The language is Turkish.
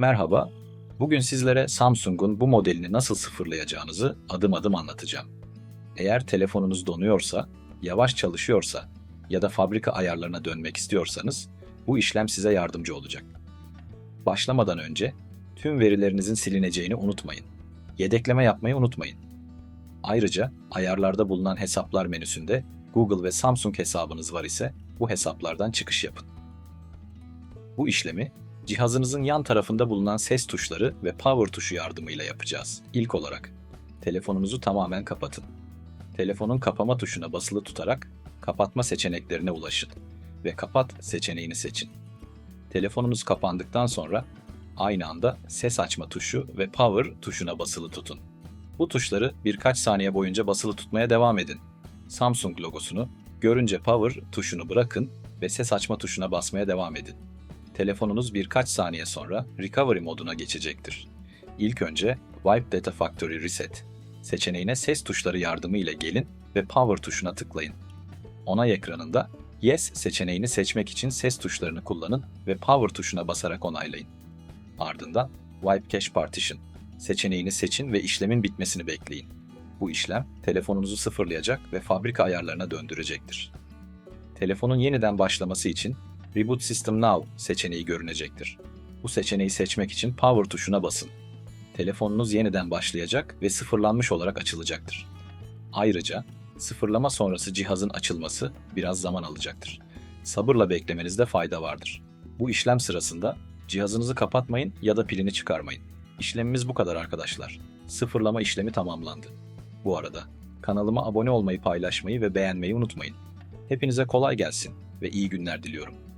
Merhaba. Bugün sizlere Samsung'un bu modelini nasıl sıfırlayacağınızı adım adım anlatacağım. Eğer telefonunuz donuyorsa, yavaş çalışıyorsa ya da fabrika ayarlarına dönmek istiyorsanız bu işlem size yardımcı olacak. Başlamadan önce tüm verilerinizin silineceğini unutmayın. Yedekleme yapmayı unutmayın. Ayrıca ayarlarda bulunan hesaplar menüsünde Google ve Samsung hesabınız var ise bu hesaplardan çıkış yapın. Bu işlemi cihazınızın yan tarafında bulunan ses tuşları ve power tuşu yardımıyla yapacağız. İlk olarak telefonunuzu tamamen kapatın. Telefonun kapama tuşuna basılı tutarak kapatma seçeneklerine ulaşın ve kapat seçeneğini seçin. Telefonunuz kapandıktan sonra aynı anda ses açma tuşu ve power tuşuna basılı tutun. Bu tuşları birkaç saniye boyunca basılı tutmaya devam edin. Samsung logosunu görünce power tuşunu bırakın ve ses açma tuşuna basmaya devam edin telefonunuz birkaç saniye sonra recovery moduna geçecektir. İlk önce Wipe Data Factory Reset seçeneğine ses tuşları yardımı ile gelin ve Power tuşuna tıklayın. Onay ekranında Yes seçeneğini seçmek için ses tuşlarını kullanın ve Power tuşuna basarak onaylayın. Ardından Wipe Cache Partition seçeneğini seçin ve işlemin bitmesini bekleyin. Bu işlem telefonunuzu sıfırlayacak ve fabrika ayarlarına döndürecektir. Telefonun yeniden başlaması için Reboot System Now seçeneği görünecektir. Bu seçeneği seçmek için Power tuşuna basın. Telefonunuz yeniden başlayacak ve sıfırlanmış olarak açılacaktır. Ayrıca sıfırlama sonrası cihazın açılması biraz zaman alacaktır. Sabırla beklemenizde fayda vardır. Bu işlem sırasında cihazınızı kapatmayın ya da pilini çıkarmayın. İşlemimiz bu kadar arkadaşlar. Sıfırlama işlemi tamamlandı. Bu arada kanalıma abone olmayı, paylaşmayı ve beğenmeyi unutmayın. Hepinize kolay gelsin ve iyi günler diliyorum.